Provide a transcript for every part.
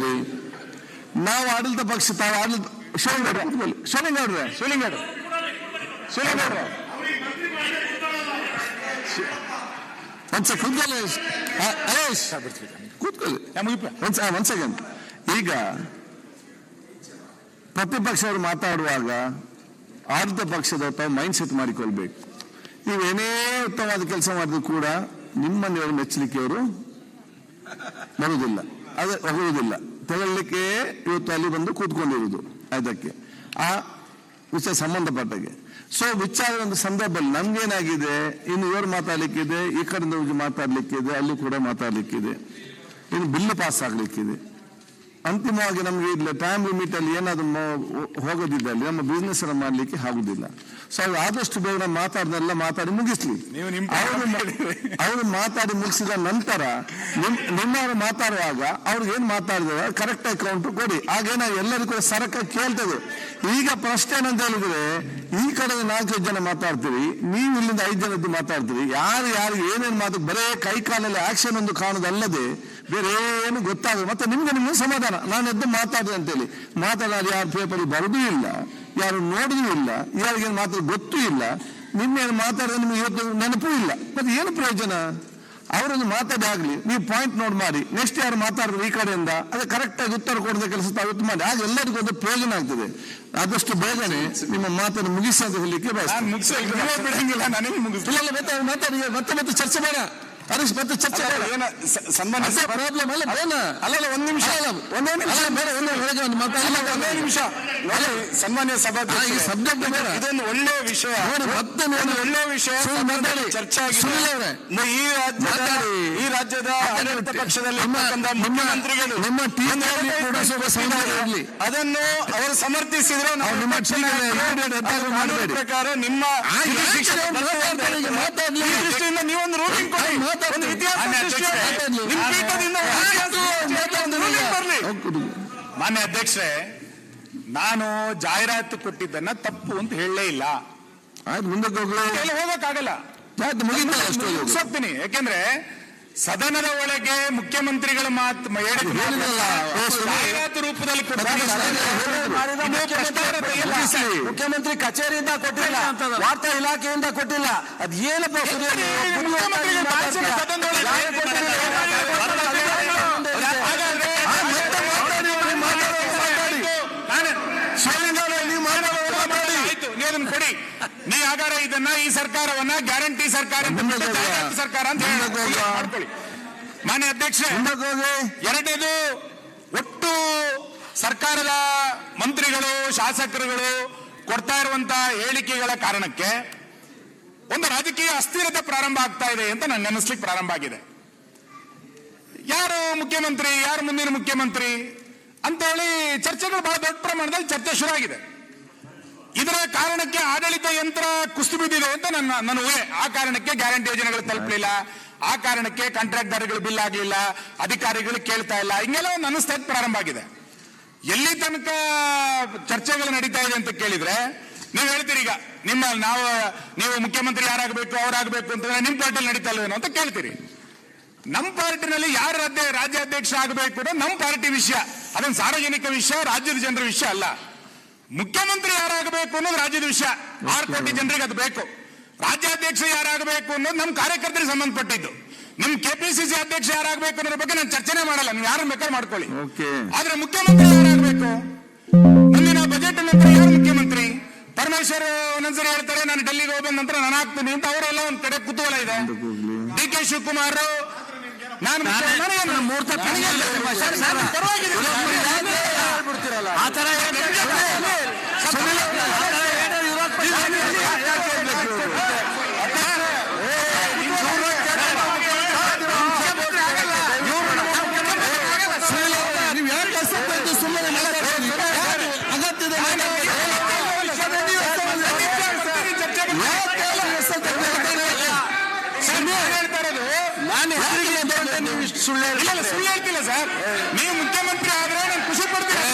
ಇದ್ದೀರಿ ನಾವು ಆಡಳಿತ ಪಕ್ಷ ತಾವು ಆಡಳಿತ ಶಿವಲಿಂಗೌಡ್ರೆ. ಶಿವಲಿಂಗೌಡ್ರೆ ಶಿವಲಿಂಗೌಡ್ರೆ ಶಿವಲಿಂಗೌಡ್ರೆ ಒಂದ್ ಸೆಕೆಂಡ್ ಕೂತ್ಕೊಳ್ಳಿ ಒಂದ್ ಸೆಕೆಂಡ್ ಈಗ ಪ್ರತಿಪಕ್ಷವರು ಮಾತಾಡುವಾಗ ಆಡಳಿತ ಪಕ್ಷದ ತಾವು ಮೈಂಡ್ ಸೆಟ್ ಮಾಡಿಕೊಳ್ಬೇಕು. ನೀವೇನೇ ಉತ್ತಮವಾದ ಕೆಲಸ ಮಾಡಿದ್ರು ಕೂಡ ನಿಮ್ಮನ್ನು ಮೆಚ್ಚಲಿಕ್ಕೆ ಅವರು ಬರುವುದಿಲ್ಲ. ಅದೇ ಹೋಗುವುದಿಲ್ಲ. ತಗೊಳ್ಳಿಕ್ಕೆ ಇವತ್ತು ಅಲ್ಲಿ ಬಂದು ಕೂತ್ಕೊಂಡಿರುವುದು ಅದಕ್ಕೆ. ಆ ವಿಷಯ ಸಂಬಂಧಪಟ್ಟಾಗೆ. ಸೊ ವಿಚಾರ ಒಂದು ಸಂದರ್ಭದಲ್ಲಿ ನಮ್ಗೇನಾಗಿದೆ? ಇನ್ನು ಇವರು ಮಾತಾಡ್ಲಿಕ್ಕಿದೆ, ಈ ಕಡೆಯಿಂದ ಹೋಗಿ ಮಾತಾಡ್ಲಿಕ್ಕಿದೆ, ಅಲ್ಲಿ ಕೂಡ ಮಾತಾಡ್ಲಿಕ್ಕಿದೆ. ಇನ್ನು ಬಿಲ್ ಪಾಸ್ ಆಗ್ಲಿಕ್ಕಿದೆ ಅಂತಿಮವಾಗಿ ನಮಗೆ ಇಲ್ಲಿ ಟೈಮ್ ಲಿಮಿಟ್ ಅಲ್ಲಿ ಏನಾದ್ರು ಹೋಗೋದಿದ್ದಲ್ಲಿ ನಮ್ಮ ಬಿಸ್ನೆಸ್ ಮಾಡ್ಲಿಕ್ಕೆ ಆಗುದಿಲ್ಲ. ಸೊ ಅವ್ರು ಆದಷ್ಟು ಬೇಗ ಮಾತಾಡ್ದೆಲ್ಲ ಮಾತಾಡಿ ಮುಗಿಸ್ಲಿ. ಅವರು ಅವರು ಮಾತಾಡಿ ಮುಗಿಸಿದ ನಂತರ ನಿಮ್ ನಿಮ್ಮವರು ಮಾತಾಡುವಾಗ ಅವ್ರಿಗೆ ಏನ್ ಮಾತಾಡಿದ್ರೆ ಕರೆಕ್ಟ್ ಅಕೌಂಟ್ ಕೊಡಿ. ಆಗೇನ ಎಲ್ಲರಿಗೂ ಕೂಡ ಸರಕ ಕೇಳ್ತದೆ ಈಗ ಪ್ರಶ್ನೆ ಏನಂತ ಹೇಳಿದ್ರೆ ಈ ಕಡೆ ನಾಲ್ಕೈದು ಜನ ಮಾತಾಡ್ತೀರಿ ನೀವು ಇಲ್ಲಿಂದ ಐದು ಜನದ್ದು ಮಾತಾಡ್ತೀರಿ. ಯಾರು ಯಾರು ಏನೇನು ಮಾತು ಬರೇ ಕೈ ಕಾಲಲ್ಲಿ ಆಕ್ಷನ್ ಒಂದು ಕಾಣುದಲ್ಲದೆ ಬೇರೆ ಏನು ಗೊತ್ತಾಗ ಮತ್ತೆ ನಿಮ್ಗೆ ನಿಮ್ಗೆ ಸಮಾಧಾನ. ನಾನು ಎದ್ದು ಮಾತಾಡಿದೆ ಅಂತೇಳಿ. ಮಾತಾಡೋದು ಯಾರು ಪೇಪರ್ ಬರೋದೂ ಇಲ್ಲ ಯಾರು ನೋಡಿದೂ ಇಲ್ಲ ಯಾರಿಗೇನು ಮಾತಾಡ ಗೊತ್ತೂ ಇಲ್ಲ. ನಿನ್ನೇನು ಮಾತಾಡಿದ್ರೆ ನಿಮ್ಗೆ ಇವತ್ತು ನೆನಪೂ ಇಲ್ಲ. ಮತ್ತೆ ಏನು ಪ್ರಯೋಜನ? ಅವರೊಂದು ಮಾತಾಡಿ ಆಗ್ಲಿ. ನೀವು ಪಾಯಿಂಟ್ ನೋಟ್ ಮಾಡಿ. ನೆಕ್ಸ್ಟ್ ಯಾರು ಮಾತಾಡಿದ್ರು ಈ ಕಡೆಯಿಂದ? ಅದು ಕರೆಕ್ಟಾಗಿ ಉತ್ತರ ಕೊಡದ ಕೆಲಸ ತಾವು ಮಾಡಿ. ಆಗ ಎಲ್ಲರಿಗೂ ಒಂದು ಪ್ರಯೋಜನ ಆಗ್ತದೆ. ಆದಷ್ಟು ಬೇಗನೆ ನಿಮ್ಮ ಮಾತನ್ನು ಮುಗಿಸಿ ಅಂತ ಹೇಳಲಿಕ್ಕೆ ಬಯಸ್ತೇನೆ. ಇಲ್ಲ, ಇಲ್ಲ, ಮತ್ತೆ ಮಾತಾಡಿ ಮತ್ತೆ ಮತ್ತೆ ಚರ್ಚೆ ಬೇಡ. ಹರೀಶ್ ಮತ್ತೆ ಚರ್ಚೆ ಏನ ಸ- ಸನ್ಮಾನ್ಯ ಅದೇ ಪ್ರಾಬ್ಲಮ್ ಅಲ್ಲ ಅಲ್ಲ ಅಲ್ಲ ಒಂದ್ ನಿಮಿಷ. ಅಲ್ಲ, ಒಂದೇ ನಿಮಿಷ. ಬೇರೆ ಒಂದೇ ಹೊರಗೆ ಒಂದು ಮಾತಾಡಿ ಅಲ್ಲ, ಒಂದೇ ನಿಮಿಷ. ನೋಡಿ ಸನ್ಮಾನ್ಯ ಈ ಸಭಾಧ್ಯಕ್ಷರೇ, ಸಬ್ಜೆಕ್ಟ್ ಬೇಡ. ಇದೊಂದು ಒಳ್ಳೆ ವಿಷಯ. ನೋಡಿ, ಮತ್ತೆ. ಒಂದು ಒಳ್ಳೆ ವಿಷಯ ಮಾತಾಡಿ. ಚರ್ಚೆ ಆಗಿದೆ. ಈ ರಾಜ್ಯದ. ಈ ರಾಜ್ಯದ ಆಡಳಿತ ಪಕ್ಷದಲ್ಲಿ ಮುಖ್ಯಮಂತ್ರಿಗಳು ನಮ್ಮ ಟೀಮ್ ಕೂಡ ಸ್ವಲ್ಪ ಇರ್ಲಿ. ಅದನ್ನು ಅವರು ಸಮರ್ಥಿಸಿದ್ರೆ ನಾವು ನಿಮ್ಮ. ಪ್ರಕಾರ ನಿಮ್ಮ ಈಗ? ದೃಷ್ಟಿಯಿಂದ ನೀವೊಂದು ರೂಲಿಂಗ್ ಕೊಡಿ. ಮಾತಾಡ್ಲಿ. ಒಂದು ಇತಿಹಾಸ ಮಾನ್ಯ ನಿಮ್ಮ ಪೀಠದಿಂದ ಅಧ್ಯಕ್ಷರೇ ನಾನು ಜಾಹೀರಾತು ಕೊಟ್ಟಿದ್ದನ್ನ ತಪ್ಪು ಅಂತ ಹೇಳಲೇ ಇಲ್ಲ. ಮುಂದಕ್ಕೆ ಹೋಗಕ್ಕಾಗಲ್ಲ. ಅಷ್ಟು. ಯಾಕೆಂದ್ರೆ ಸದನದ ಒಳಗೆ ಮುಖ್ಯಮಂತ್ರಿಗಳ ಮಾತು. ಜಾಹೀರಾತು ರೂಪದಲ್ಲಿ ಮುಖ್ಯಮಂತ್ರಿ ಕಚೇರಿಯಿಂದ ಕೊಟ್ಟಿಲ್ಲ. ವಾರ್ತಾ ಇಲಾಖೆಯಿಂದ ಕೊಟ್ಟಿಲ್ಲ. ಅದ್ ಏನಪ್ಪ ಸುದ್ದಿ ಅದು? ಈ ಮುಖ್ಯಮಂತ್ರಿಗಳ ಭಾಷಣ ಸದನದೊಳಗೆ ಯಾರು ಕೊಟ್ಟಿಲ್ಲ? ಹಾಗಾದ್ರೆ ಆ, ಮತ್ತೆ ಮಾತಾಡಿ, ಅವ್ರು ಮಾತಾಡೋರು ಮಾತಾಡಿ. ನಾನು ಶಿವಲಿಂಗವ್ರೆ, ನೀವು ಮಾತಾಡೋರು ಮಾತಾಡಿ. ಆಯ್ತು ನೀವು ಅದನ್ನ ಕೊಡಿ ನೀ ಹಾಗಾದ್ರೆ ಇದನ್ನ ಈ ಸರ್ಕಾರವನ್ನ ಗ್ಯಾರಂಟಿ ಸರ್ಕಾರ ಅಂತ ಸರ್ಕಾರ ಅಂತ ಹೇಳಿ ಮಾನ್ಯ ಅಧ್ಯಕ್ಷ ಎರಡನೇದು ಒಟ್ಟು ಸರ್ಕಾರದ ಮಂತ್ರಿಗಳು ಶಾಸಕರುಗಳು ಕೊಡ್ತಾ ಇರುವಂತಹ ಹೇಳಿಕೆಗಳ ಕಾರಣಕ್ಕೆ ಒಂದು ರಾಜಕೀಯ ಅಸ್ಥಿರತೆ ಪ್ರಾರಂಭ ಆಗ್ತಾ ಇದೆ ಅಂತ ನಾನು ನೆನೆಸ್ಲಿಕ್ಕೆ ಪ್ರಾರಂಭ ಆಗಿದೆ. ಯಾರು ಮುಖ್ಯಮಂತ್ರಿ ಯಾರು ಮುಂದಿನ ಮುಖ್ಯಮಂತ್ರಿ ಅಂತ ಹೇಳಿ ಚರ್ಚೆಗಳು ಬಹಳ ದೊಡ್ಡ ಪ್ರಮಾಣದಲ್ಲಿ ಚರ್ಚೆ ಶುರು ಆಗಿದೆ. ಇದರ ಕಾರಣಕ್ಕೆ ಆಡಳಿತ ಯಂತ್ರ ಕುಸ್ತು ಬಿದ್ದಿದೆ ಅಂತ ನನ್ನ ನನ್ನ ಊಹೆ. ಆ ಕಾರಣಕ್ಕೆ ಗ್ಯಾರಂಟಿ ಯೋಜನೆಗಳು ತಲುಪಲಿಲ್ಲ. ಆ ಕಾರಣಕ್ಕೆ ಕಾಂಟ್ರಾಕ್ಟರ್ಗಳು ಬಿಲ್ ಆಗಲಿಲ್ಲ ಅಧಿಕಾರಿಗಳು ಕೇಳ್ತಾ ಇಲ್ಲ. ಹಿಂಗೆಲ್ಲ ಒಂದು ಅನಿಸ್ತದ ಪ್ರಾರಂಭ ಆಗಿದೆ. ಎಲ್ಲಿ ತನಕ ಚರ್ಚೆಗಳು ನಡೀತಾ ಇದೆ ಅಂತ ಕೇಳಿದ್ರೆ, ನೀವು ಹೇಳ್ತೀರಿ ಈಗ, ನಿಮ್ಮ ನಾವು, ನೀವು ಮುಖ್ಯಮಂತ್ರಿ ಯಾರಾಗಬೇಕು, ಅವರಾಗಬೇಕು ಅಂತ ನಿಮ್ಮ ಪಾರ್ಟಿಲಿ ನಡೀತಾ ಇಲ್ವೇನೋ ಅಂತ ಕೇಳ್ತೀರಿ. ನಮ್ಮ ಪಾರ್ಟಿನಲ್ಲಿ ಯಾರು ರಾಜ್ಯ, ರಾಜ್ಯಾಧ್ಯಕ್ಷ ಆಗಬೇಕು ನಮ್ಮ ಪಾರ್ಟಿ ವಿಷಯ. ಅದೊಂದು ಸಾರ್ವಜನಿಕ ವಿಷಯ, ರಾಜ್ಯದ ಜನರ ವಿಷಯ ಅಲ್ಲ. ಮುಖ್ಯಮಂತ್ರಿ ಯಾರಾಗಬೇಕು ಅನ್ನೋದು ರಾಜ್ಯದ ವಿಷಯ. ಆರು ಕೋಟಿ ಜನರಿಗೆ ಅದು ಬೇಕು. ರಾಜ್ಯಾಧ್ಯಕ್ಷ ಯಾರಾಗಬೇಕು ಅನ್ನೋದು ನಮ್ಮ ಕಾರ್ಯಕರ್ತರಿಗೆ ಸಂಬಂಧಪಟ್ಟಿದ್ದು. ನಿಮ್ ಕೆಪಿಸಿಸಿ ಅಧ್ಯಕ್ಷ ಯಾರಾಗಬೇಕು ಅನ್ನೋದ್ರ ಬಗ್ಗೆ ನಾನು ಚರ್ಚೆನೆ ಮಾಡಲ್ಲ. ನೀವು ಯಾರು ಬೇಕಾದ್ರೆ ಮಾಡ್ಕೊಳ್ಳಿ. ಆದ್ರೆ ಮುಖ್ಯಮಂತ್ರಿ ಯಾರಾಗಬೇಕು? ಮುಂದಿನ ಬಜೆಟ್ ನಂತರ ಯಾರು ಮುಖ್ಯಮಂತ್ರಿ? ಪರಮೇಶ್ವರ್ ಒಂದೊಂದ್ಸರಿ ಹೇಳ್ತಾರೆ ನಾನು ಡೆಲ್ಲಿಗೆ ಹೋದ ನಂತರ ನಾನು ಹಾಕ್ತೀನಿ ಅಂತ ಅವರೆಲ್ಲ ಒಂದ್ ಕಡೆ ಕುತೂಹಲ ಇದೆ. ಡಿ ಕೆ ಶಿವಕುಮಾರ್? ನಾನು ಪರವಾಗಿಲ್ಲ. ಕೆಲಸ ಸುಮ್ಮನೆ? ನಾನು ನೀವು ಸುಳ್ಳು ಹೇಳಿ- ಇಲ್ಲ, ಇಲ್ಲ, ಸುಳ್ಳು ಹೇಳ್ತಿಲ್ಲ ಸರ್. ನೀವು ಮುಖ್ಯಮಂತ್ರಿ ಆದ್ರೆ ನಾನು ಖುಷಿ ಪಡ್ತೀನಿ.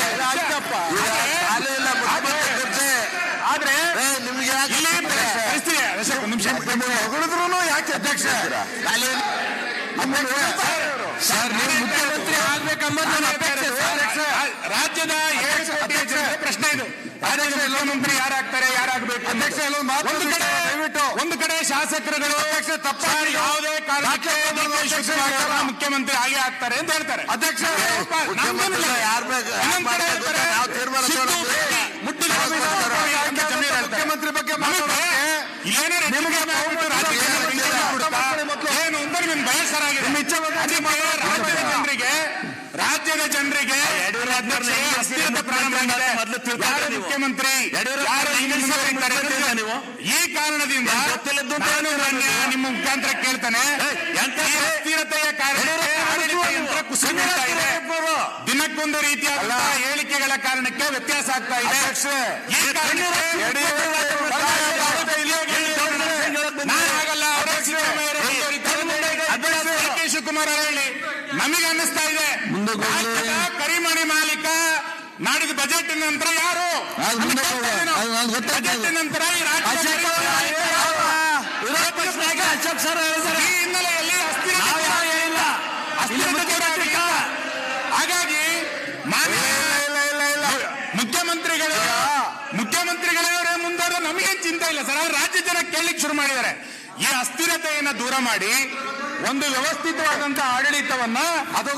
ಆದ್ರೆ ನಿಮ್ಗೆ ಹೊಗಳಿದ್ರು ಯಾಕೆ ಅಧ್ಯಕ್ಷ? ಸರ್ ನೀವು ಮುಖ್ಯಮಂತ್ರಿ ಆಗ್ಬೇಕಂಬ ರಾಜ್ಯದ ಏಳು ಕೋಟಿ ಜನರ ಪ್ರಶ್ನೆ ಇದು. ಮುಖ್ಯಮಂತ್ರಿ ಯಾರಾಗ್ತಾರೆ ಯಾರಾಗಬೇಕು ಅಧ್ಯಕ್ಷ, ಒಂದು ಕಡೆ ದಯವಿಟ್ಟು. ಒಂದು ಕಡೆ ಶಾಸಕರುಗಳು ತಪ್ಪಾಗಿ ಸರ್, ಯಾವುದೇ ಕಾರಣ ಮುಖ್ಯಮಂತ್ರಿ ಆಗೇ ಆಗ್ತಾರೆ ಅಂತ ಹೇಳ್ತಾರೆ. ಅಧ್ಯಕ್ಷ, ಯಾರು ಯಾರ್ ಬೇಕು, ಯಾರ್ ಇನ್ನೊಂದ್ ಕಡೆ ಮಾಡ್ಬೇಕು ಅಂತ ಹೇಳ್ತಾರೆ, ನಾವು ತೀರ್ಮಾನ ಸಿದ್ದು ತಗೊಳ್ಳೋದು. ಬೇಡಿ, ಮುಟ್ಟಿನ ಮುಖ್ಯಮಂತ್ರಿ ರಾಜಕೀಯ ಅಂತ ಜಮೀರ್ ಹೇಳ್ತಾರೆ. ಮುಖ್ಯಮಂತ್ರಿ ಬಗ್ಗೆ ನಮಗೆ ಮಾತಾಡೋಕೆ ಇಲ್ಲೇನೋ ರೆಡ್ಡಿ ನಿಮಗೆ ಮೇಲೆ ಆಗ್ಬಿಟ್ಟು ಬಹುಮತ ರಾಜಕೀಯ ಇಲ್ಲ. ಬೆಂಕಿ ಆಗ್ಬಿಡುತ್ತಾ? ಮೊದಲು. ಏನು ಅಂತ ನಿಮ್ಗೆ ಬೇಸರಾಗಿದೆ ನಿಮ್ಮ ಇಚ್ಛೆ ಬಂದಂತೆ ಅದಕ್ಕೆ ಮಾತಾಡಿ. ರಾಜ್ಯದ ಜನರಿಗೆ ರಾಜ್ಯದ ಜನರಿಗೆ ಅಧ್ಯಕ್ಷ, ಅಸ್ಥಿರತೆ ಪ್ರಾರಂಭ ಆಗಿದೆ. ಮೊದಲು ತಿಳ್ಕೊಂಡ್ರೆ ಯಾರು ನೀವು. ಮುಖ್ಯಮಂತ್ರಿ ಯಡಿಯೂರಪ್ಪ ಯಾರು ಇಂಗ್ಲಿಷ್ ಮುಂದೆ ಅವ್ರಿಗೆ ಬರ್ತಾರೆ ಅಂತ ಗೊತ್ತಿಲ್ಲ ನೀವು? ಈ ಕಾರಣದಿಂದ? ನಿಮ್ಮ ಮುಖಾಂತರ ಕೇಳ್ತಾನೆ? ಅಸ್ಥಿರತೆಯ. ಕುಸಿದುಬಿಡ್ತಾ ಇದೆ. ದಿನಕ್ಕೊಂದು ರೀತಿಯ ಹೇಳಿಕೆಗಳ ಕಾರಣಕ್ಕೆ ವ್ಯತ್ಯಾಸ ಆಗ್ತಾ ಇದೆ. ಈ ಕಾರಣಕ್ಕೆ ಯಡಿಯೂರಪ್ಪ ನಾನು ಹಾಗಲ್ಲ. ಅವರೇ ಸಿದ್ದರಾಮಯ್ಯರೇ ಮುಂದುವರಿತಾರೆ. ಅಧ್ಯಕ್ಷ ಡಿ ಕೆ ಶಿವಕುಮಾರ್ ಅವರು ಹೇಳಿ. ನಮಗೆ ಅನ್ನಿಸ್ತಾ ಇದೆ. ಕರಿಮಣಿ ಮಾಲೀಕ ಮಾಡಿದ ಬಜೆಟ್ ನಂತರ ಯಾರು. ಬಜೆಟ್ ನಂತರ ಅಶೋಕ್ ಸರ್ ಈ ಹಿನ್ನೆಲೆಯಲ್ಲಿ ಅಸ್ಥಿರತೆ ಹಾಗಾಗಿ ಮಾನ್ಯ ಮುಖ್ಯಮಂತ್ರಿಗಳು ಮುಖ್ಯಮಂತ್ರಿಗಳವರೇ ಮುಂದಾದ್ರೆ ನಮಗೇನು ಚಿಂತೆ ಇಲ್ಲ ಸರ್. ಅವ್ರು ರಾಜ್ಯ ಜನ ಕೇಳಲಿಕ್ಕೆ ಶುರು ಮಾಡಿದ್ದಾರೆ. ಈ ಅಸ್ಥಿರತೆಯನ್ನ ದೂರ ಮಾಡಿ ಒಂದು ವ್ಯವಸ್ಥಿತವಾದಂತಹ ಆಡಳಿತವನ್ನ ಅದು